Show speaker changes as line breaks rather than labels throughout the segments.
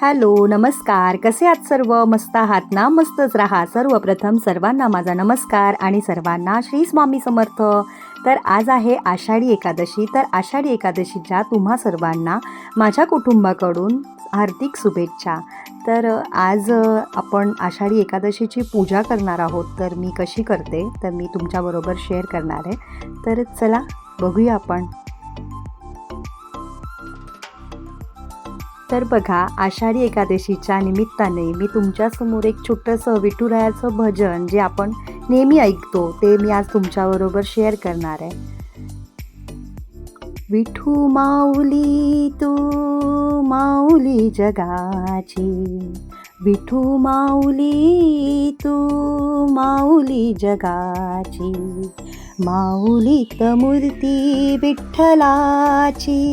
Hello नमस्कार. कसे आहात सर्व? मस्त आहात ना? मस्तच राहा. सर्वप्रथम सर्वांना माझा नमस्कार आणि सर्वांना श्री स्वामी समर्थ. तर आज आहे आषाढी एकादशी. तर आषाढी एकादशीच्या तुम्हा सर्वांना माझ्या कुटुंबाकडून हार्दिक शुभेच्छा. तर आज आपण आषाढी एकादशीची पूजा करणार आहोत. तर मी कशी करते? तर मी तुमच्याबरोबर शेअर करणार आहे. तर चला बघूया आपण. तर बघा आषाढी एकादशीच्या निमित्ताने मी तुमच्यासमोर एक छोटंसं विठुरायाचं भजन जे आपण नेहमी ऐकतो ते मी आज तुमच्याबरोबर शेअर करणार आहे. विठू माऊली तू माऊली जगाची. विठू माऊली तू माऊली जगाची. माऊलीत मूर्ती विठ्ठलाची.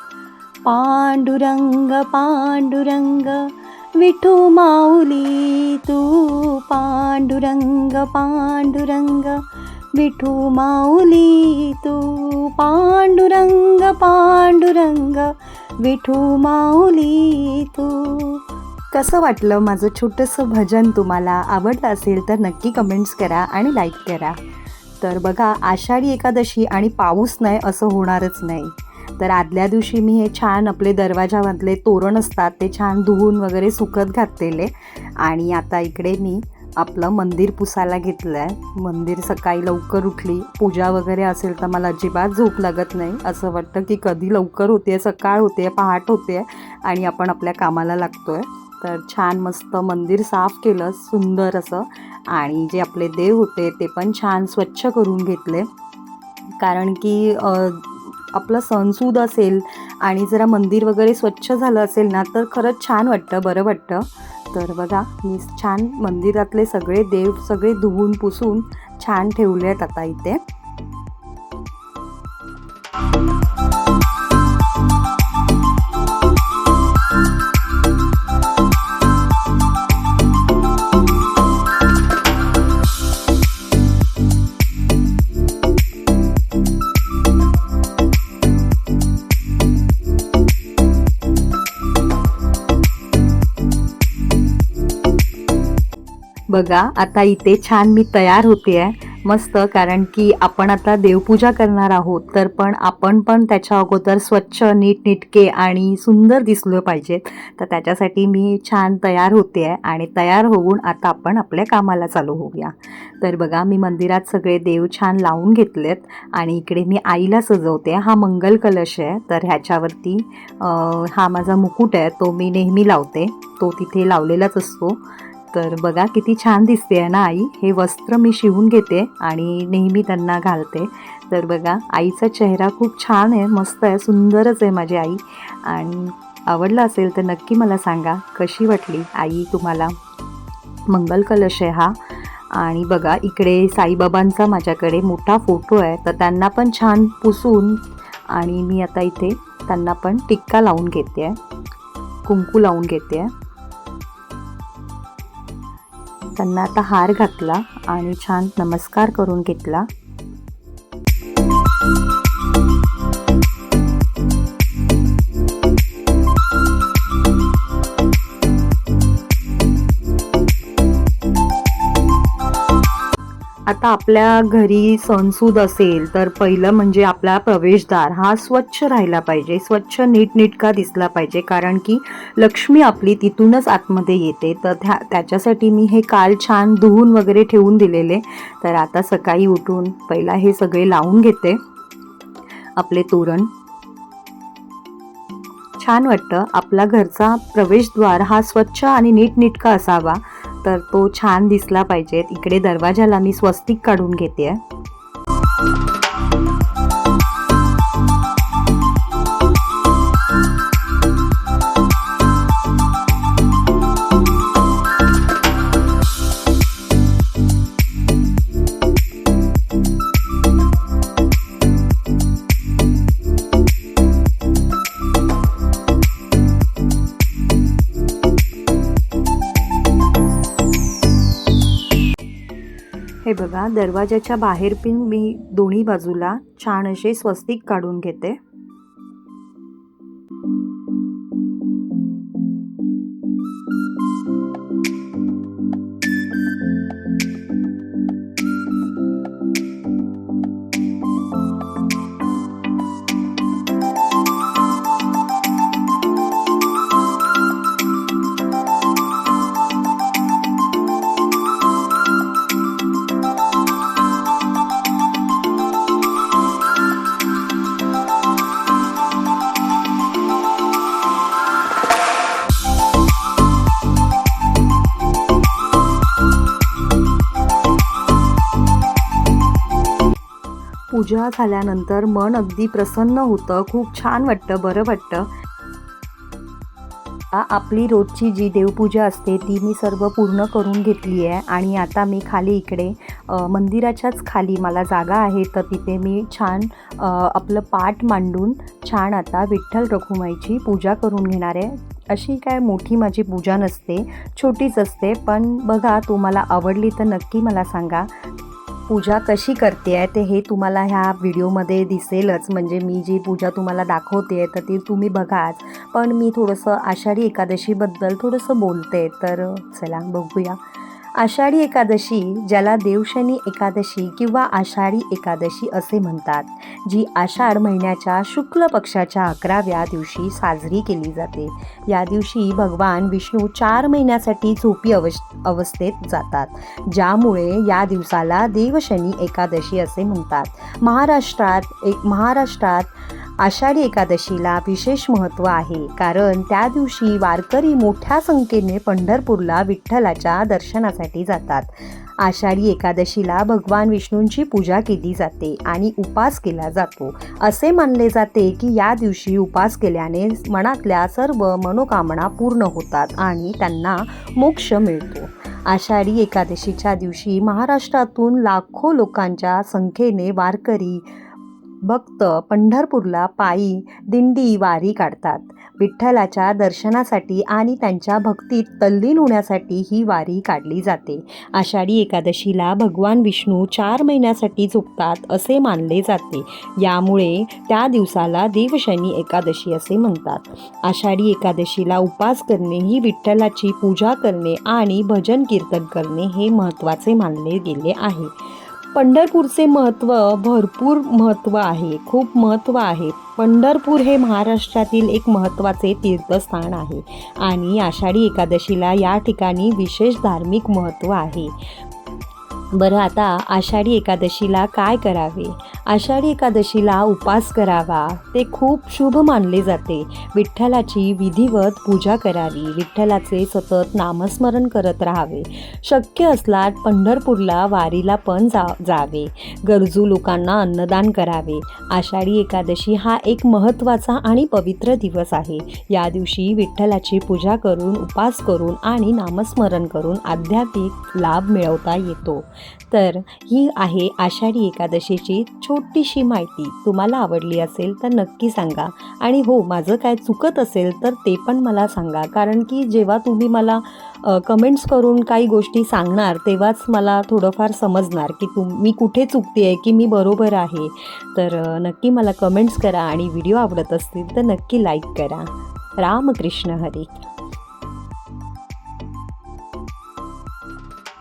पांडुरंग पांडुरंग विठू माऊली तू पांडुरंग पांडुरंग विठू माऊली तू पांडुरंग पांडुरंग विठू माऊली तू. कसं वाटलं माझं छोटंसं भजन तुम्हाला? आवडलं असेल तर नक्की कमेंट्स करा आणि लाईक करा. तर बघा आषाढी एकादशी आणि पाऊस नाही असं होणारच नाही. तर आदल्या दिवशी मी हे छान आपले दरवाजामधले तोरण असतात ते छान धुवून वगैरे सुकत घातलेले. आणि आता इकडे मी आपलं मंदिर पुसायला घेतलं आहे मंदिर सकाळी लवकर उठली. पूजा वगैरे असेल तर मला अजिबात झोप लागत नाही. असं वाटतं की कधी लवकर होते सकाळ होते पहाट होते आणि आपण आपल्या कामाला लागतो आहे तर छान मस्त मंदिर साफ केलं सुंदर असं. आणि जे आपले देव होते ते पण छान स्वच्छ करून घेतले. कारण की आपलं सणसूद असेल आणि जरा मंदिर वगैरे स्वच्छ झालं असेल ना तर खरंच छान वाटतं बरं वाटतं. तर बघा मी छान मंदिरातले सगळे देव सगळे धुवून पुसून छान ठेवले आहेत आता इथे. बघा आता इथे छान मी तयार होते आहे मस्त कारण की आपण आता देवपूजा करणार आहोत तर पण आपण पण त्याच्या अगोदर स्वच्छ नीटनेटके आणि सुंदर दिसलो पाहिजेत तर त्याच्यासाठी मी छान तयार होते आहे आणि तयार होऊन आता आपण आपल्या कामाला चालू होऊया. तर बघा मी मंदिरात सगळे देव छान लावून घेतलेत आणि इकडे मी आईला सजवते हा मंगल कलश आहे तर ह्याच्यावरती हा माझा मुकुट आहे तो मी नेहमी लावते. तो तिथे लावलेलाच असतो. तर बघा किती छान दिसते आहे ना आई. हे वस्त्र मी शिवून घेते आणि नेहमी त्यांना घालते. तर बघा आईचा चेहरा खूप छान आहे मस्त आहे सुंदरच आहे माझी आई. आणि आवडलं असेल तर नक्की मला सांगा कशी वाटली? आई तुम्हाला मंगल कलश आहे हा. आणि बघा इकडे साईबाबांचा माझ्याकडे मोठा फोटो आहे. तर त्यांना पण छान पुसून आणि मी आता इथे त्यांना पण टिक्का लावून घेते आहे. कुंकू लावून घेते आहे. त्यांना आता हार घातला आणि छान नमस्कार करून घेतला. आता आपल्या घरी सणसूद असेल तर पहिलं म्हणजे आपला प्रवेशद्वार हा स्वच्छ राहिला पाहिजे. स्वच्छ नीटनेटका दिसला पाहिजे. कारण की लक्ष्मी आपली तिथूनच आतमध्ये येते. तर त्या त्याच्यासाठी मी हे काल छान धुवून वगैरे ठेवून दिलेले. तर आता सकाळी उठून पहिला हे सगळे लावून घेते. आपले तोरण. छान वाटतं. आपला घरचा प्रवेशद्वार हा स्वच्छ आणि नीटनेटका असावा. तर तो छान दिसला पाहिजे. इकडे दरवाजाला मी स्वस्तिक काढून घेते आहे बघा दरवाजाच्या बाहेर पण मी दोन्ही बाजूला छान असे स्वस्तिक काढून घेते. पूजा झाल्यानंतर मन अगदी प्रसन्न होतं. खूप छान वाटतं बरं वाटतं. आपली रोजची जी देवपूजा असते ती मी सर्व पूर्ण करून घेतली आहे आणि आता मी खाली इकडे मंदिराच्याच खाली मला जागा आहे तर तिथे मी छान आपलं पाठ मांडून छान आता विठ्ठल रखुमाईची पूजा करून घेणार आहे. अशी काय मोठी माझी पूजा नसते छोटीच असते पण बघा तुम्हाला आवडली तर नक्की मला सांगा. पूजा कशी करते आहे ते हे तुम्हाला ह्या व्हिडिओमध्ये दिसेलच. म्हणजे मी जी पूजा तुम्हाला दाखवते आहे तर ती तुम्ही बघाच पण मी थोडंसं आषाढी एकादशीबद्दल थोडंसं बोलते तर चला बघूया. आषाढी एकादशी ज्याला देवशनी एकादशी किंवा आषाढी एकादशी असे म्हणतात जी आषाढ महिन्याच्या शुक्ल पक्षाच्या अकराव्या दिवशी साजरी केली जाते. या दिवशी भगवान विष्णू चार महिन्यासाठी झोपी अवस् अवस्थेत जातात ज्यामुळे या दिवसाला देवशनी एकादशी असे म्हणतात. महाराष्ट्रात एक महाराष्ट्रात आषाढी एकादशीला विशेष महत्त्व आहे. कारण त्या दिवशी वारकरी मोठ्या संख्येने पंढरपूरला विठ्ठलाच्या दर्शनासाठी जातात. आषाढी एकादशीला भगवान विष्णूंची पूजा केली जाते आणि उपास केला जातो. असे मानले जाते की या दिवशी उपास केल्याने मनातल्या सर्व मनोकामना पूर्ण होतात आणि त्यांना मोक्ष मिळतो. आषाढी एकादशीच्या दिवशी महाराष्ट्रातून लाखो लोकांच्या संख्येने वारकरी भक्त पंढरपूरला पायी दिंडी वारी काढतात. विठ्ठलाच्या दर्शनासाठी आणि त्यांच्या भक्तीत तल्लीन होण्यासाठी ही वारी काढली जाते. आषाढी एकादशीला भगवान विष्णू चार महिन्यासाठी झोपतात असे मानले जाते. यामुळे त्या दिवसाला देवशनी एकादशी असे म्हणतात. आषाढी एकादशीला उपास करणे ही विठ्ठलाची पूजा करणे आणि भजन कीर्तन करणे हे महत्त्वाचे मानले गेले आहे. पंढरपूरचे महत्त्व भरपूर महत्त्व आहे खूप महत्त्व आहे. पंढरपूर हे महाराष्ट्रातील एक महत्त्वाचे तीर्थस्थान आहे आणि आषाढी एकादशीला या ठिकाणी विशेष धार्मिक महत्त्व आहे. बरं आता आषाढी एकादशीला काय करावे? आषाढी एकादशीला उपास करावा. ते खूप शुभ मानले जाते. विठ्ठलाची विधिवत पूजा करावी. विठ्ठलाचे सतत नामस्मरण करत राहावे. शक्य असला पंढरपूरला वारीला पण जा जावे. गरजू लोकांना अन्नदान करावे. आषाढी एकादशी हा एक महत्त्वाचा आणि पवित्र दिवस आहे. या दिवशी विठ्ठलाची पूजा करून उपास करून आणि नामस्मरण करून आध्यात्मिक लाभ मिळवता येतो. तर ही आहे आषाढी एकादशीची छोटीशी माहिती. तुम्हाला आवडली असेल तर नक्की सांगा. आणि हो माझं काय चुकत असेल तर ते पण मला सांगा. कारण की जेव्हा तुम्ही मला कमेंट्स करून काही गोष्टी सांगणार तेव्हाच मला थोडंफार समजणार की तुम मी कुठे चुकते आहे की मी बरोबर आहे. तर नक्की मला कमेंट्स करा आणि व्हिडिओ आवडत असतील तर नक्की लाईक करा. रामकृष्ण हरी.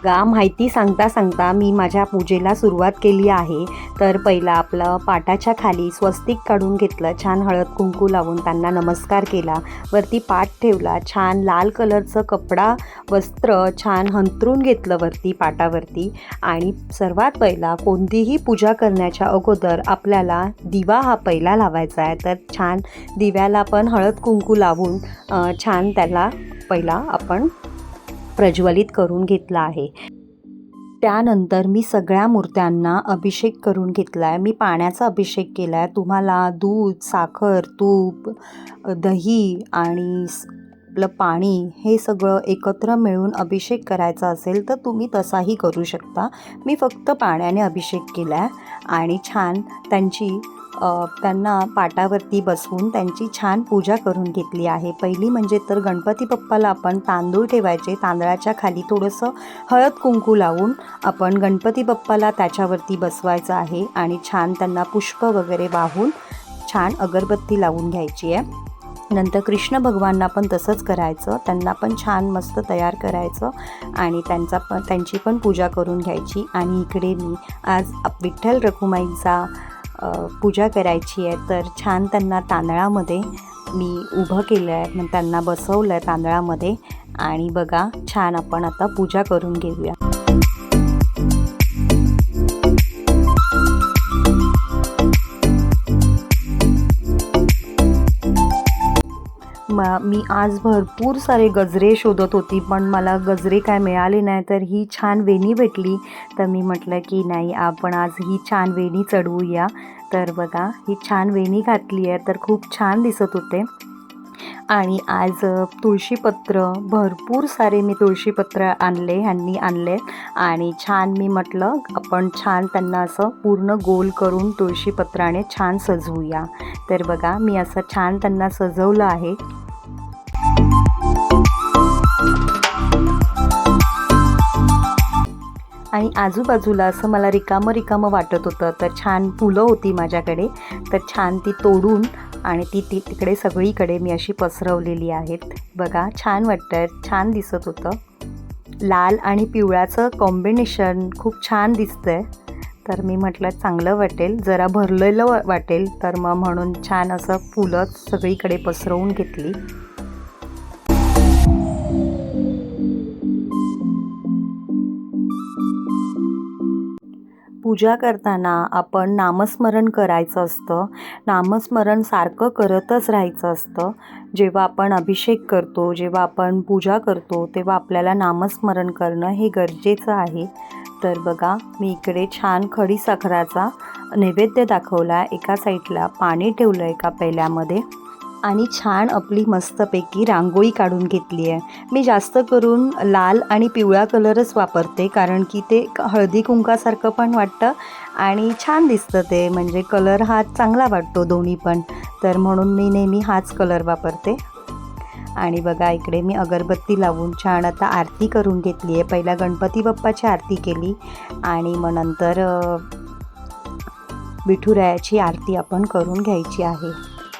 गा माहिती सांगता सांगता मी माझ्या पूजेला सुरुवात केली आहे. तर पहिला आपलं पाटाच्या खाली स्वस्तिक काढून घेतलं छान हळद कुंकू लावून त्यांना नमस्कार केला. वरती पाट ठेवला छान लाल कलरचं कपडा वस्त्र छान हंतरून घेतलं वरती पाटावरती. आणि सर्वात पहिला कोणतीही पूजा करण्याच्या अगोदर आपल्याला दिवा हा पहिला लावायचा आहे. तर छान दिव्याला पण हळद कुंकू लावून छान त्याला पहिला आपण प्रज्वलित करून घेतला आहे. त्यानंतर मी सगळ्या मूर्त्यांना अभिषेक करून घेतला आहे मी पाण्याचा अभिषेक केला आहे तुम्हाला दूध साखर तूप दही आणि आपलं पाणी हे सगळं एकत्र मिळून अभिषेक करायचा असेल तर तुम्ही तसाही करू शकता. मी फक्त पाण्याने अभिषेक केला आहे आणि छान त्यांची त्यांना पाटावरती बसवून त्यांची छान पूजा करून घेतली आहे. पहिली म्हणजे तर गणपती बाप्पाला आपण तांदूळ ठेवायचे. तांदळाच्या खाली थोडंसं हळद कुंकू लावून आपण गणपती बाप्पाला त्याच्यावरती बसवायचं आहे आणि छान त्यांना पुष्प वगैरे वाहून छान अगरबत्ती लावून घ्यायची आहे. नंतर कृष्ण भगवानना पण तसंच करायचं. त्यांना पण छान मस्त तयार करायचं आणि त्यांचा पण त्यांची पण पूजा करून घ्यायची. आणि इकडे मी आज विठ्ठल रखुमाईचा पूजा करायची आहे तर छान त्यांना तांदळामध्ये मी उभं केलं आहे. मग त्यांना बसवलं आहे तांदळामध्ये. आणि बघा छान आपण आता पूजा करून घेऊया. मा मी आज भरपूर सारे गजरे शोधत होती पण मला गजरे काय मिळाले नाही तर ही छान वेणी भेटली. तर मी म्हटलं की नाही आपण आज ही छान वेणी चढवूया. तर बघा ही छान वेणी घातली आहे तर खूप छान दिसत होते. आणि आज तुळशीपत्र भरपूर सारे मी तुळशीपत्र आणले ह्यांनी आणले. आणि छान मी म्हटलं आपण छान त्यांना असं पूर्ण गोल करून तुळशीपत्राने छान सजवूया. तर बघा मी असं छान त्यांना सजवलं आहे. आणि आजूबाजूला असं मला रिकामं रिकामं वाटत होतं. तर छान फुलं होती माझ्याकडे. तर छान ती तोडून आणि ती ती तिकडे सगळीकडे मी अशी पसरवलेली आहेत. बघा छान वाटतं छान दिसत होतं. लाल आणि पिवळ्याचं कॉम्बिनेशन खूप छान दिसतंय. तर मी म्हटलं चांगलं वाटेल. जरा भरलेलं वाटेल. तर मग म्हणून छान असं फुलं सगळीकडे पसरवून घेतली. पूजा करताना आपण नामस्मरण करायचं असतं. नामस्मरण सारखं करतच राहायचं असतं. जेव्हा आपण अभिषेक करतो जेव्हा आपण पूजा करतो तेव्हा आपल्याला नामस्मरण करणं हे गरजेचं आहे. तर बघा मी इकडे छान खडी साखराचा नैवेद्य दाखवला. एका साईडला पाणी ठेवलं एका पेल्यामध्ये. आणि छान आपली मस्तपैकी रांगोळी काढून घेतली आहे. मी जास्त करून लाल आणि पिवळा कलरच वापरते कारण की ते हळदी कुंकासारखं पण वाटतं आणि छान दिसतं ते. म्हणजे कलर हा चांगला वाटतो दोन्ही पण. तर म्हणून मी नेहमी हाच कलर वापरते. आणि बघा इकडे मी अगरबत्ती लावून छान आता आरती करून घेतली आहे. पहिला गणपती बाप्पाची आरती केली आणि मग नंतर विठुरायाची आरती आपण करून घ्यायची आहे.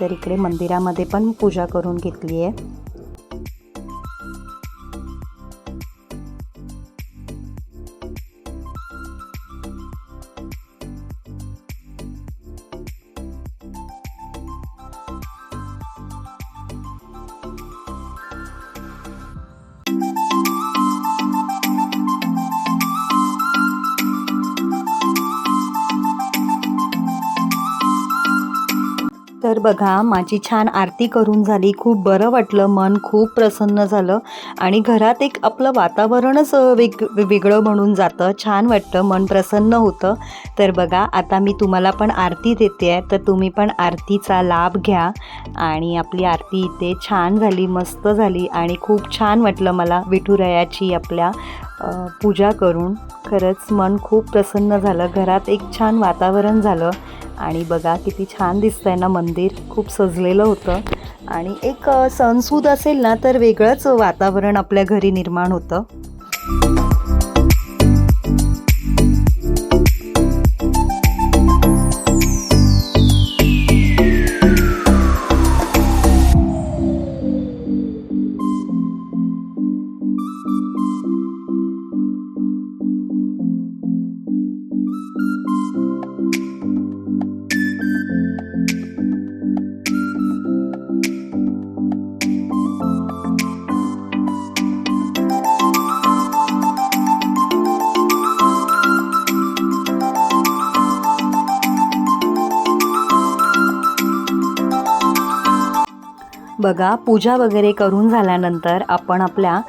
तर इकडे मंदिरामध्ये पण पूजा करून घेतली आहे बघा माझी छान आरती करून झाली खूप बरं वाटलं मन खूप प्रसन्न झालं आणि घरात एक आपलं वातावरणच वेग वेगळं म्हणून जातं. छान वाटतं मन प्रसन्न होतं. तर बघा आता मी तुम्हाला पण आरती देते आहे तर तुम्ही पण आरतीचा लाभ घ्या आणि आपली आरती इथे छान झाली मस्त झाली आणि खूप छान वाटलं मला विठुरायाची आपल्या पूजा करून. खरंच मन खूप प्रसन्न झालं घरात एक छान वातावरण झालं. आणि बघा किती छान दिसतंय ना मंदिर खूप सजलेलं होतं. आणि एक सणसूद असेल ना तर वेगळंच वातावरण आपल्या घरी निर्माण होतं. बघा पूजा वगैरे करून झाल्यानंतर आपण आपल्या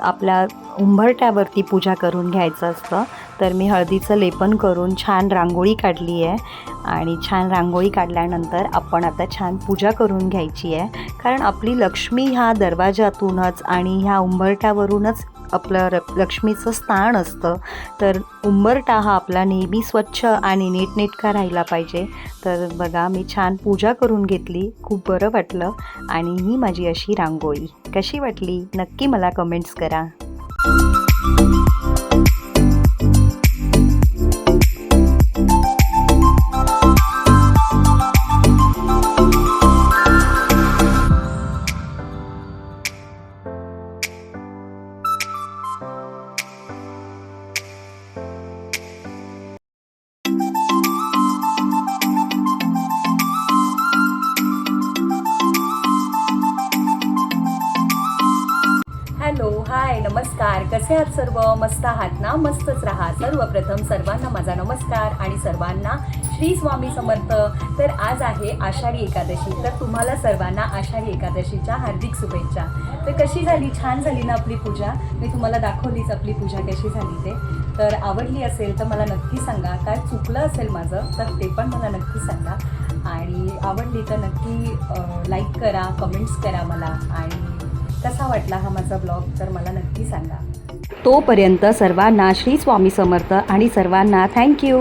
आपल्या उंबरट्यावरती पूजा करून घ्यायचं असतं. तर मी हळदीचं लेपन करून छान रांगोळी काढली आहे. आणि छान रांगोळी काढल्यानंतर आपण आता छान पूजा करून घ्यायची आहे. कारण आपली लक्ष्मी ह्या दरवाजातूनच आणि ह्या उंबरट्यावरूनच आपलं र लक्ष्मीचं स्थान असतं. तर उंबरटा हा आपला नेहमी स्वच्छ आणि नीटनेटका राहिला पाहिजे. तर बघा मी छान पूजा करून घेतली. खूप बरं वाटलं. आणि ही माझी अशी रांगोळी. कशी वाटली? नक्की मला कमेंट्स करा. सर्वप्रथम सर्वांना माझा नमस्कार आणि सर्वांना श्री स्वामी समर्थ. तर आज आहे आषाढी एकादशी. तर तुम्हाला सर्वांना आषाढी एकादशीच्या हार्दिक शुभेच्छा. तर कशी झाली? छान झाली ना आपली पूजा? मी तुम्हाला दाखवलीच आपली पूजा कशी झाली ते. तर आवडली असेल तर मला नक्की सांगा. काय चुकलं असेल माझं तर ते पण मला नक्की सांगा. आणि आवडली तर नक्की लाईक करा कमेंट्स करा मला. आणि कसा वाटला हा माझा ब्लॉग तर मला नक्की सांगा. तोपर्यंत सर्वांना श्री स्वामी समर्थ आणि सर्वांना थँक्यू.